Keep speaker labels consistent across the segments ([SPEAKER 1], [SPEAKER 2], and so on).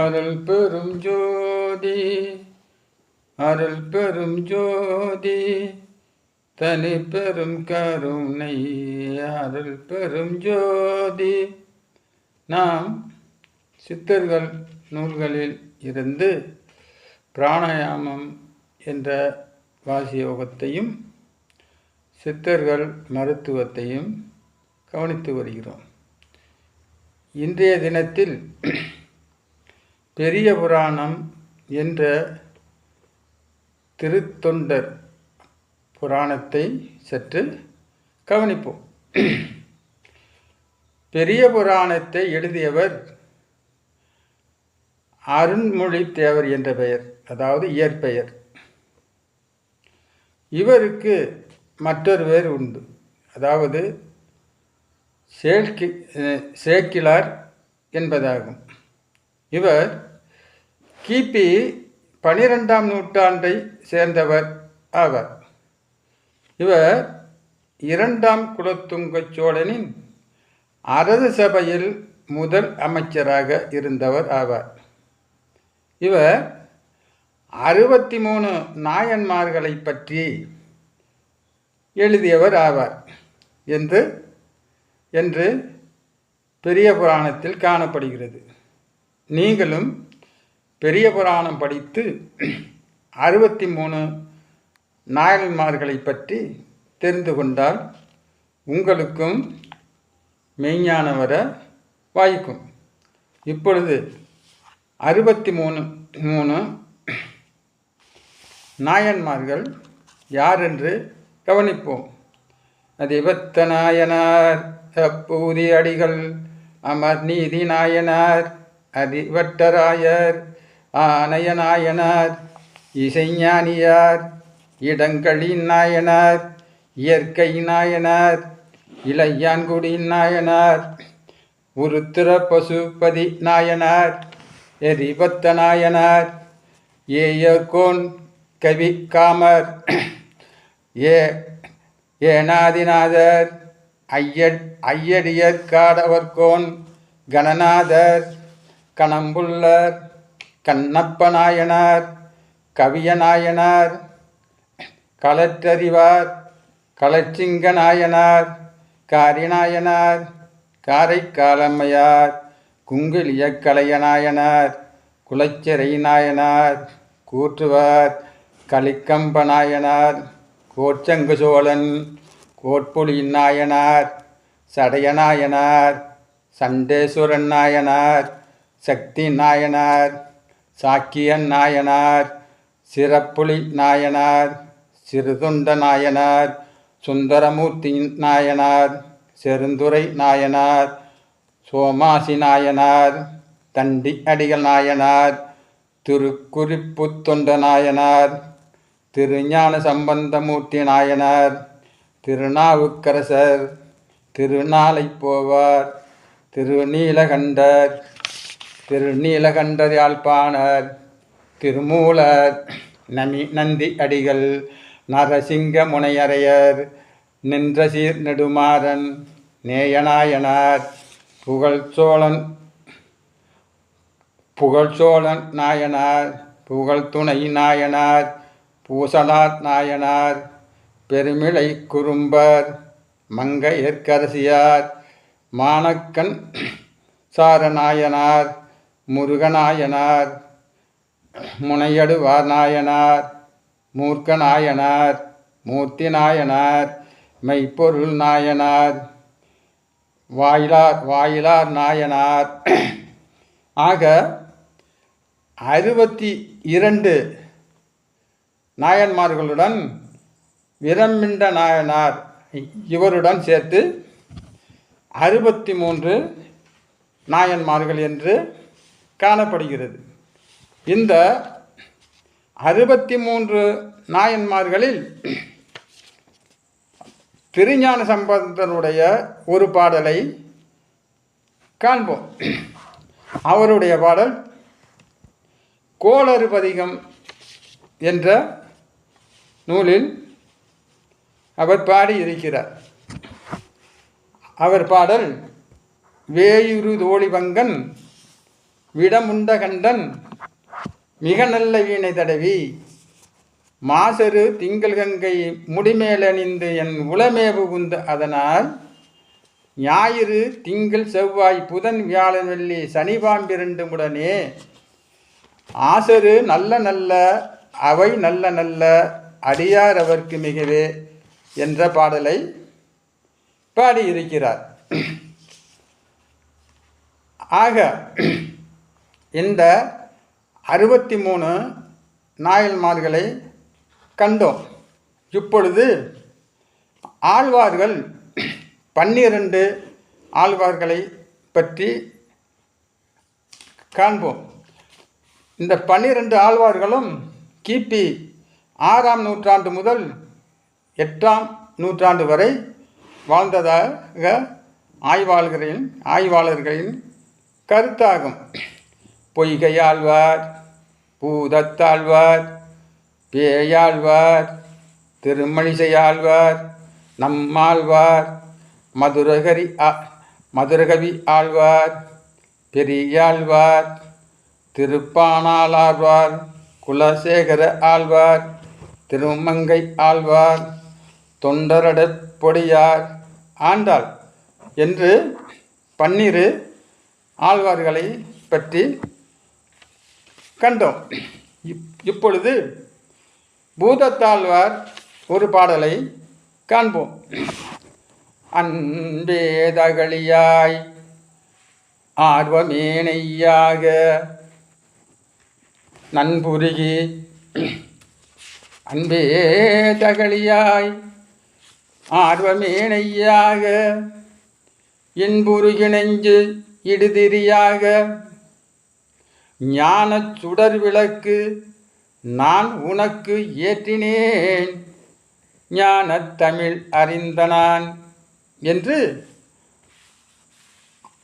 [SPEAKER 1] அருள் பெரும் ஜோதி அருள் பெரும் ஜோதி தனி பெரும் கருணை அருள் பெரும் ஜோதி. நாம் சித்தர்கள் நூல்களில் இருந்து பிராணாயாமம் என்ற வாசியோகத்தையும் சித்தர்கள் மருத்துவத்தையும் கவனித்து வருகிறோம். இன்றைய தினத்தில் பெரிய புராணம் என்ற திருத்தொண்டர் புராணத்தை சற்று கவனிப்போம். பெரிய புராணத்தை எழுதியவர் அருண்மொழி தேவர் என்ற பெயர் அதாவது இயற்பெயர். இவருக்கு மற்றொரு பேர் உண்டு. அதாவது சேல்கி சேக்கிலார் என்பதாகும். இவர் கிபி பனிரெண்டாம் நூற்றாண்டை சேர்ந்தவர் ஆவார். இவர் இரண்டாம் குலத்துங்க சோழனின் அரசு சபையில் முதல் அமைச்சராக இருந்தவர் ஆவார். இவர் அறுபத்தி மூணு நாயன்மார்களை பற்றி எழுதியவர் ஆவார் என்று என்று பெரிய புராணத்தில் காணப்படுகிறது. நீங்களும் பெரிய புராணம் படித்து அறுபத்தி மூணு நாயன்மார்களை பற்றி தெரிந்து கொண்டால் உங்களுக்கும் மெய்ஞான வர வாய்க்கும். இப்பொழுது அறுபத்தி மூணு மூணு நாயன்மார்கள் யார் என்று கவனிப்போம். அதிபத்த நாயனார் அப்பூதி அடிகள் அமர் நீதி நாயனார் அறிவட்டராயர் ஆணைய நாயனார் இசைஞானியார் இடங்களின் நாயனார் இயற்கை நாயனார் இளையான்குடி நாயனார் உருத்திர பசுபதி நாயனார் எரிபத்த நாயனார் ஏயர்கோன் கவி காமர் ஏ ஏனாதிநாதர் ஐயட் ஐயடியர் காடவர்கோன் கணநாதர் கணம்புள்ளர் கண்ணப்ப நாயனார் கவியநாயனார் களற்றறிவார் களச்சிங்க நாயனார் காரிநாயனார் காரைக்காலம்மையார் குங்கிலிய கலையநாயனார் குலச்சிறை நாயனார் கூற்றுவார் கலிக்கம்ப நாயனார் கோச்சங்கு சோழன் கோட்புலி நாயனார் சடையநாயனார் சண்டேஸ்வரன் நாயனார் சக்தி நாயனார் சாக்கியன் நாயனார் சிறப்புலி நாயனார் சிறுதுண்ட நாயனார் சுந்தரமூர்த்தி நாயனார் செருந்துரை நாயனார் சோமாசி நாயனார் தண்டி அடிகள் நாயனார் திருக்குறிப்புத்தொண்ட நாயனார் திருஞான சம்பந்தமூர்த்தி நாயனார் திருநாவுக்கரசர் திருநாளை போவார் திருநீலகண்டர் திருநீலகண்டர் யாழ்ப்பாணர் திருமூலர் நமி நந்தி அடிகள் நரசிங்க முனையரையர் நின்ற சீர் நெடுமாறன் நேயநாயனார் புகழ்ச்சோழன் புகழ்ச்சோழன் நாயனார் புகழ்துணை நாயனார் பூசலாத் நாயனார் பெருமிளை குறும்பர் மங்கையர்க்கரசியார் மாணக்கன் சாரநாயனார் முருகநாயனார் முனையடுவார் நாயனார் மூர்க்க நாயனார் மூர்த்தி நாயனார் மெய்ப்பொருள் நாயனார் வாயிலார் வாயிலார் நாயனார் ஆக அறுபத்தி இரண்டு நாயன்மார்களுடன் விரமிண்ட நாயனார் இவருடன் சேர்த்து அறுபத்தி மூன்று நாயன்மார்கள் என்று காணப்படுகிறது. இந்த அறுபத்தி மூன்று நாயன்மார்களில் திருஞான சம்பந்தனுடைய ஒரு பாடலை காண்போம். அவருடைய பாடல் கோளறு பதிகம் என்ற நூலில் அவர் பாடி இருக்கிறார் அவர் பாடல் வேயுரு தோழிபங்கன் விடமுண்ட கண்டன் மிக நல்ல வீணை தடவி மாசரு திங்கள் கங்கை முடிமேலணிந்து என் உளமே புகுந்த அதனால் ஞாயிறு திங்கள் செவ்வாய் புதன் வியாழன் வெள்ளி சனி பாம்பிரண்டு உடனே ஆசரு நல்ல நல்ல அவை நல்ல நல்ல அடியார் அவர்க்கு மிகவே என்ற பாடலை பாடியிருக்கிறார். ஆக இந்த அறுபத்தி மூணு நாயன்மார்களை கண்டோம். இப்பொழுது ஆழ்வார்கள் பன்னிரண்டு ஆழ்வார்களை பற்றி காண்போம். இந்த பன்னிரண்டு ஆழ்வார்களும் கிபி ஆறாம் நூற்றாண்டு முதல் எட்டாம் நூற்றாண்டு வரை வாழ்ந்ததாக ஆய்வாளர்களின் ஆய்வாளர்களின் கருத்தாகும். பொய்கையாழ்வார் பூதத்தாழ்வார் பேயாழ்வார் திருமணிசையாழ்வார் நம்மாழ்வார் மதுரகரி ஆ- மதுரகவி ஆழ்வார் பெரியாழ்வார் திருப்பானாளாழ்வார் குலசேகர ஆழ்வார் திருமங்கை ஆழ்வார் தொண்டரடப் பொடியார் ஆண்டாள் என்று பன்னிரு ஆழ்வார்களை பற்றி கண்டோம். இப்- இப்பொழுது பூதத்தாழ்வார் ஒரு பாடலை காண்போம். அன்பேதகளியாய் ஆர்வமேனையாக நண்புருகி அன்பே தகளியாய் ஆர்வமேனையாக இன்புருகி நெஞ்சு இடுதிரியாக ஞானச் சுடர் விளக்கு நான் உனக்கு ஏற்றினேன். ஞானத் தமிழ் அறிந்தனான் என்று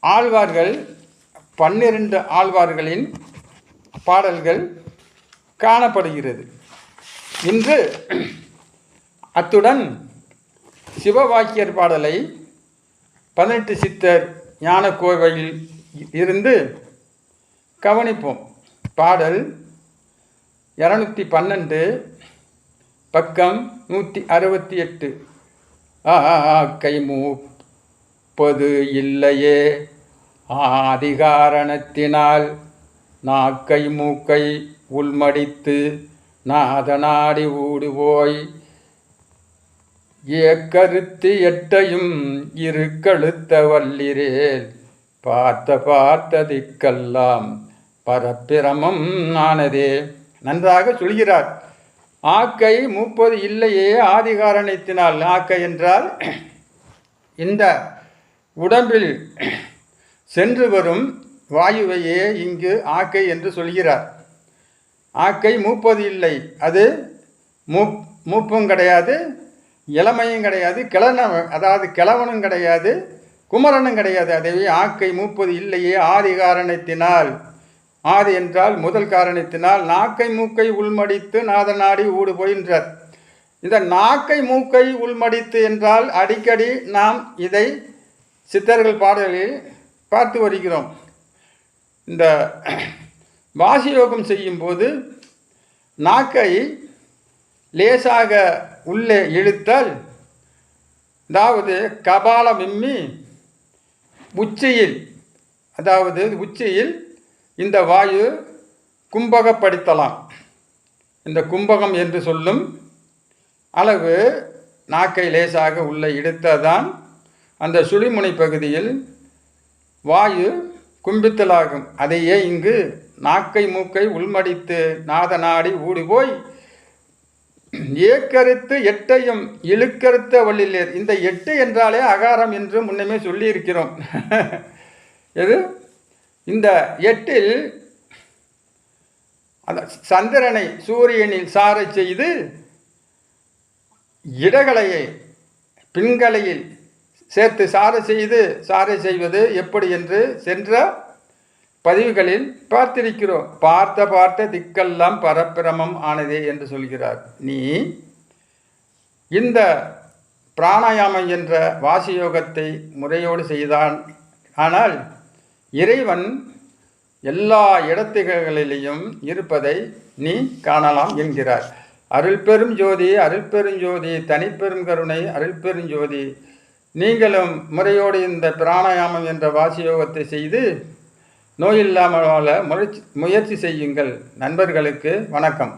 [SPEAKER 1] ஆழ்வார்கள் பன்னிரண்டு ஆழ்வார்களின் பாடல்கள் காணப்படுகிறது. இன்று அத்துடன் சிவவாக்கியர் பாடலை பதினெட்டு சித்தர் ஞான கோவையில் இருந்து கவனிப்போம். பாடல் இரநூத்தி பன்னெண்டு பக்கம் நூற்றி அறுபத்தி எட்டு. ஆக்கை மூப்பது இல்லையே. ஆதிகாரணத்தினால் நாக்கை மூக்கை உள்மடித்து நாதனாடி ஊடு போய் ஏக்கருத்து எட்டையும் இரு கழுத்த வல்லிரேல் பார்த்த பார்த்த திக்கெல்லாம் பரப்பிரமம் ஆனதே. நன்றாக சொல்கிறார். ஆக்கை மூப்பது இல்லையே ஆதிகாரணத்தினால் ஆக்கை என்றால் இந்த உடம்பில் சென்று வரும் வாயுவையே இங்கு ஆக்கை என்று சொல்கிறார். ஆக்கை மூப்பது இல்லை. அது மூப் மூப்பும் கிடையாது இளமையும் கிடையாது கிழன அதாவது கிழவனும் கிடையாது குமரனும் கிடையாது. அதுவே ஆக்கை மூப்பது இல்லையே ஆதிகாரணத்தினால் ஆது என்றால் முதல் காரணத்தினால் நாக்கை மூக்கை உள்மடித்து நாத நாடி ஊடு போகின்றார் இந்த நாக்கை மூக்கை உள்மடித்து என்றால் அடிக்கடி நாம் இதை சித்தர்கள் பாடலில் பார்த்து வருகிறோம். இந்த வாசியோகம் செய்யும்போது நாக்கை லேசாக உள்ளே இழுத்தால் அதாவது கபாலமிம்மி உச்சியில் அதாவது உச்சியில் இந்த வாயு கும்பகப்படுத்தலாம். இந்த கும்பகம் என்று சொல்லும் அளவு நாக்கை லேசாக உள்ளே இழுத்ததான் அந்த சுழிமுனை பகுதியில் வாயு கும்பித்தலாகும். அதையே இங்கு நாக்கை மூக்கை உள்மடித்து நாத நாடி ஊடி போய் ஏக்கருத்து எட்டையும் இழுக்கருத்த வள்ளிலேர் இந்த எட்டு என்றாலே அகாரம் என்று முன்னமே சொல்லியிருக்கிறோம். எது? இந்த எட்டில் அந்த சந்திரனை சூரியனில் சாரை செய்து இடகலையை பின்கலையில் சேர்த்து சாரை செய்து சாரை செய்வது எப்படி என்று சென்ற பதிவுகளில் பார்த்திருக்கிறோம். பார்த்த பார்த்த திக்கெல்லாம் பரப்பிரமம் ஆனதே என்று சொல்கிறார். நீ இந்த பிராணாயாமம் என்ற வாசியோகத்தை முறையோடு செய்தான். ஆனால் இறைவன் எல்லா இடத்துகளிலேயும் இருப்பதை நீ காணலாம் என்கிறார். அருள் பெரும் ஜோதி அருள் பெருஞ்சோதி தனிப்பெரும் கருணை அருள் பெருஞ்சோதி நீங்களும் முறையோடு இந்த பிராணாயாமம் என்ற வாசியோகத்தை செய்து நோயில்லாமல் வாழ முயற்சி முயற்சி செய்யுங்கள். நண்பர்களுக்கு வணக்கம்.